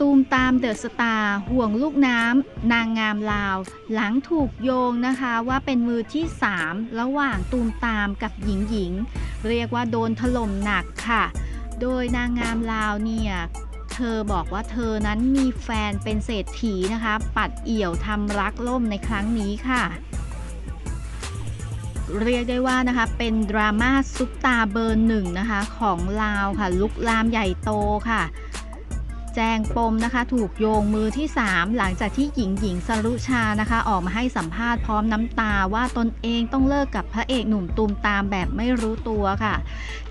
ตูมตามเดอะสตาร์ห่วงลูกน้ำนางงามลาว หลังถูกโยงนะคะว่าเป็นมือที่ 3 ระหว่างตูมตามกับหญิงหญิง เรียกว่าโดนถล่มหนักค่ะ โดยนางงามลาวเนี่ยเธอบอกว่าเธอนั้นมีแฟนเป็นเศรษฐีนะคะ ปัดเอี่ยวทำรักล่มในครั้งนี้ค่ะ เรียกได้ว่านะคะเป็นดราม่าซุปตาเบอร์หนึ่งนะคะของลาวค่ะลุกลามใหญ่โตค่ะ แจงปมนะคะถูกโยงมือที่ 3 หลังจากที่หญิงหญิงสรุชานะคะ ออกมาให้สัมภาษณ์พร้อมน้ำตาว่าตนเองต้องเลิกกับพระเอกหนุ่มตูมตามแบบไม่รู้ตัวค่ะ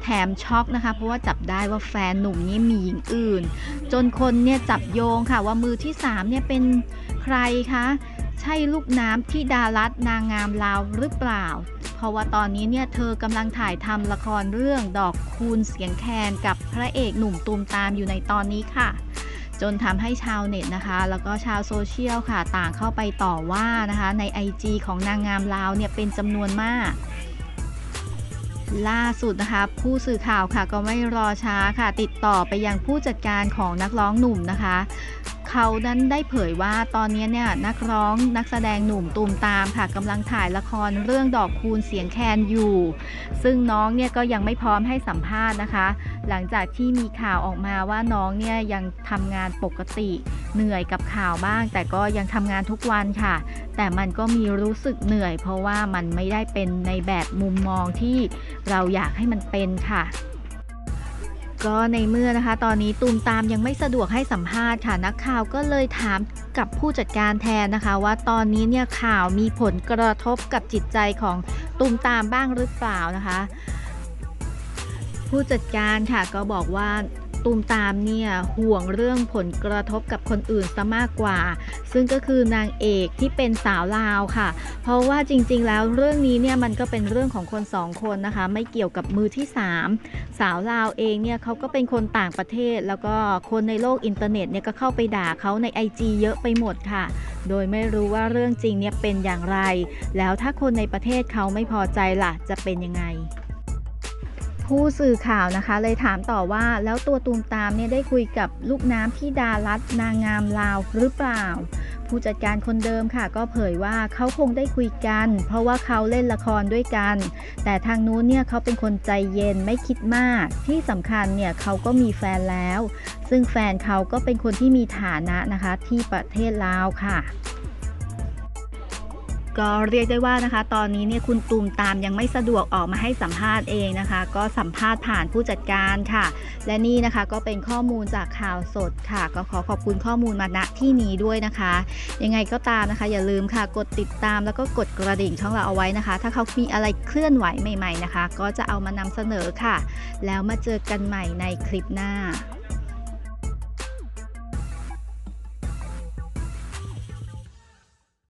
แถมช็อกนะคะ เพราะว่าจับได้ว่าแฟนหนุ่มนี้มีหญิงอื่น จนคนเนี่ยจับโยงค่ะว่ามือที่ 3 เนี่ยเป็นใครคะใช่ลูกน้ำที่ดารัตนางงามลาวหรือเปล่า เพราะว่าตอนนี้เนี่ยเธอกำลังถ่ายทำละครเรื่องดอกคูณเสียงแคนกับพระเอกหนุ่มตูมตามอยู่ในตอนนี้ค่ะ จนทำให้ชาวเน็ตนะคะ แล้วก็ชาวโซเชียลค่ะ ต่างเข้าไปต่อว่านะคะ ใน IG ของนางงามลาวเนี่ยเป็นจำนวนมาก ล่าสุดนะคะผู้สื่อข่าวค่ะก็ไม่รอช้าค่ะ ติดต่อไปยังผู้จัดการของนักร้องหนุ่มนะคะ เขานั้นได้เผยว่าตอนนี้เนี่ยนักร้องนักแสดงหนุ่มตูมตามค่ะกำลังถ่ายละครเรื่องดอกคูณเสียงแคนอยู่ ซึ่งน้องเนี่ยก็ยังไม่พร้อมให้สัมภาษณ์นะคะ หลังจากที่มีข่าวออกมาว่าน้องเนี่ยยังทำงานปกติเหนื่อยกับข่าวบ้าง แต่ก็ยังทำงานทุกวันค่ะ แต่มันก็มีรู้สึกเหนื่อย เพราะว่ามันไม่ได้เป็นในแบบมุมมองที่เราอยากให้มันเป็นค่ะก็ในเมื่อนะคะ ตอนนี้ตูมตามยังไม่สะดวกให้สัมภาษณ์ค่ะนักข่าวก็เลยถามกับผู้จัดการแทนนะคะ ว่าตอนนี้เนี่ยข่าวมีผลกระทบกับจิตใจของตูมตามบ้างหรือเปล่านะคะ ผู้จัดการค่ะก็บอกว่า ตูมตามเนี่ยห่วงเรื่องผลกระทบกับคนอื่นซะมากกว่า ซึ่งก็คือนางเอกที่เป็นสาวลาวค่ะ เพราะว่าจริงๆ แล้วเรื่องนี้เนี่ยมันก็เป็นเรื่องของคนสองคนนะคะ ไม่เกี่ยวกับมือที่ 3 สาวลาวเองเนี่ยเขาก็เป็นคนต่างประเทศ แล้วก็คนในโลกอินเทอร์เน็ตเนี่ยก็เข้าไปด่าเขาใน IG เยอะไปหมดค่ะ โดยไม่รู้ว่าเรื่องจริงเนี่ยเป็นอย่างไร แล้วถ้าคนในประเทศเขาไม่พอใจล่ะ จะเป็นยังไง ผู้สื่อข่าวนะคะ เลยถามต่อว่าแล้วตัวตูมตามเนี่ยได้คุยกับลูกน้ำที่ดารัตนางงามลาวหรือเปล่า ผู้จัดการคนเดิมค่ะ ก็เผยว่าเขาคงได้คุยกัน เพราะว่าเขาเล่นละครด้วยกัน แต่ทางนู้นเนี่ยเขาเป็นคนใจเย็นไม่คิดมาก ที่สำคัญเนี่ยเขาก็มีแฟนแล้ว ซึ่งแฟนเขาก็เป็นคนที่มีฐานะนะคะที่ประเทศลาวค่ะ ก็เรียกได้ว่านะคะ ตอนนี้เนี่ยคุณตูมตามยังไม่สะดวกออกมาให้สัมภาษณ์เองนะคะ ก็สัมภาษณ์ผ่านผู้จัดการค่ะ และนี่นะคะก็เป็นข้อมูลจากข่าวสดค่ะ ก็ขอขอบคุณข้อมูลมาณที่นี้ด้วยนะคะ ยังไงก็ตามนะคะ อย่าลืมค่ะ กดติดตามแล้วก็กดกระดิ่งช่องเราเอาไว้นะคะ ถ้าเขามีอะไรเคลื่อนไหวใหม่ ๆนะคะ ก็จะเอามานำเสนอค่ะ แล้วมาเจอกันใหม่ในคลิปหน้า